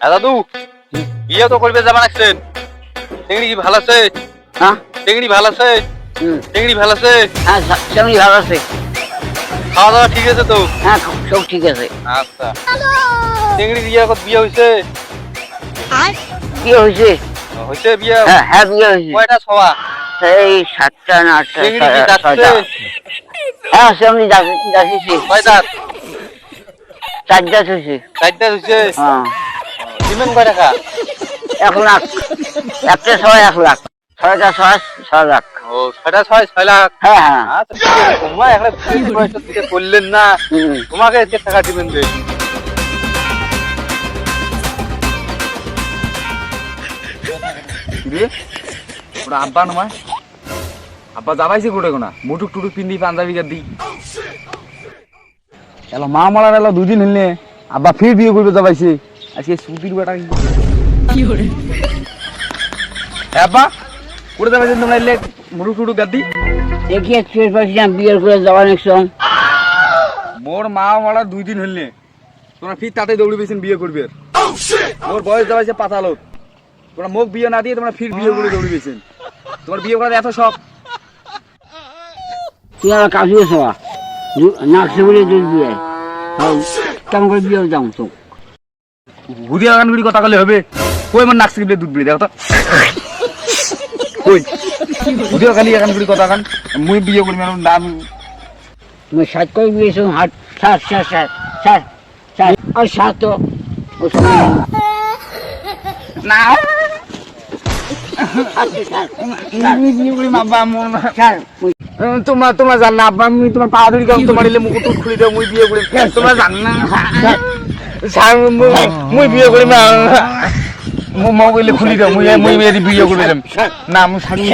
হ্যাঁ দাদু বিয়ে তো করবে যাবা নাকছেন চিংড়ি কি ভালো আছে? হ্যাঁ? চিংড়ি ভালো আছে? চিংড়ি ভালো আছে? হ্যাঁ সেমনি ভালো আছে। খাওয়া দাওয়া ঠিক আছে তো? হ্যাঁ সব ঠিক আছে। আচ্ছা। চিংড়ি বিয়ে কত বিয়ে হয়েছে? কি হয়েছে? হয়েছে বিয়ে? হ্যাঁ হ্যাঁ বিয়ে হয়েছে। কয়টা ছওয়া এই সাতটা না আটটা চিংড়ি কি যাচ্ছে? হ্যাঁ যাচ্ছি কয় দাঁত? চারটা চারটা হ্যাঁ। দিবেন কয় টাকা? এক লাখ। একটা ছয় এক লাখ। ছয়টা ছয় ছয় লাখ। ও ছয়টা ছয় ছয় লাখ? হ্যাঁ হ্যাঁ। আচ্ছা তোমার একটা বয়সের দিকে করলেন না। তোমাকে এতে টাকা দিবেন যে? ওরা আব্বা নয়? আব্বা যাবাইছে গোটে কোনা? মুটুক টুটুক পিন্দি পাঞ্জাবি গাদি এলো মা মারার এলো দুদিন হইলে। আব্বা ফির বিয়ে করবে যাবাইছে। আজকে সুতির বেটা কি করে? করে যাবাইছেন তোমরা এলে মুটুক টুটুক গাদি দেখি পাচ্ছিলাম বিয়ের করে মোর মা মারার দুই দিন হইলে। তোমরা ফির তাতে দৌড়ি পেয়েছেন বিয়ে করবে। মোর বয়স যাবাইছে পাতালত। তোমরা মুখ বিয়ে না দিয়ে তোমরা ফির বিয়ে করে দৌড়ি পেয়েছেন তোমার বিয়ে করার এত শখ। তুই আমার কাজু সবা। নাকছে বলে দুধ দিয়ে। কেমন করে বিয়ে যাও তো? হুদিয়া গান গুড়ি কথা কলে হবে। কই আমার নাক দুধ বিড়ি দেখো তো। কই? হুদিয়া গান গুড়ি কথা গান মুই বিয়ে করি মানে নাম তুমি সাত করে বিয়েছো হাট সাত সাত সাত সাত সাত আর সাত তো। না। তোমরা তোমরা জান না আব্বা আমি তোমার পা ধরি তোমার টুক খুলি মুই বিয়ে করি। তোমরা জান না। মুই বিয়ে করি না মো কইলে খুলি দাও মুই মুই বিয়ে বিয়ে করি না মুই ছাড়ি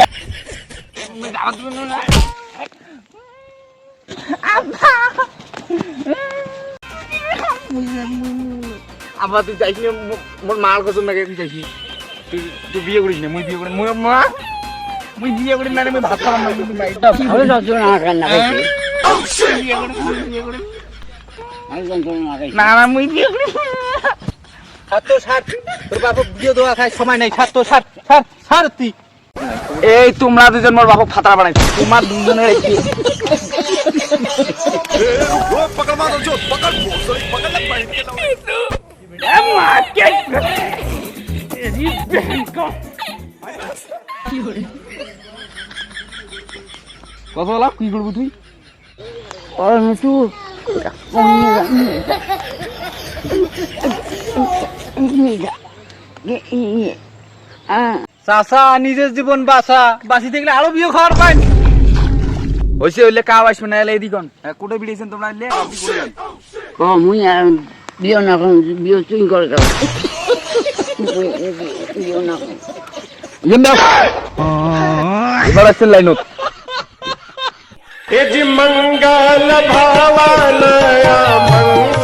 আব্বা তুই যাইস না মোর মার কসম লাগে তুই যাইস তুই তুই বিয়ে করিস না মুই বিয়ে করি মুই মা মুই বিয়ে করি না মুই ভাত খাবার না তুই বাইরে ভালো যন্ত্রণা না না না না মুই বিয়ে করি সাত তো তোর বাবা বিয়ে দেওয়া খায় সময় নেই তুই এই তোমরা দুজন মোর বাপক ফাতা বানাইছো। তোমার দুজনের একটি কত বলা কি করব তুই? চাষা নিজের জীবন বাঁচা। বাঁচি থাকলে আরও বিয়ে খাওয়ার পাই হইছে হইলে কাও আসবে না এলে এদিকন কোটে বিড়িয়েছেন তোমরা এলে ও মুই আর বিয়ে না বিয়ে তুই করে দাও বিয়ে না এবার আসছেন লাইনত। એજ મંગલ ભાવાલયા મંગલ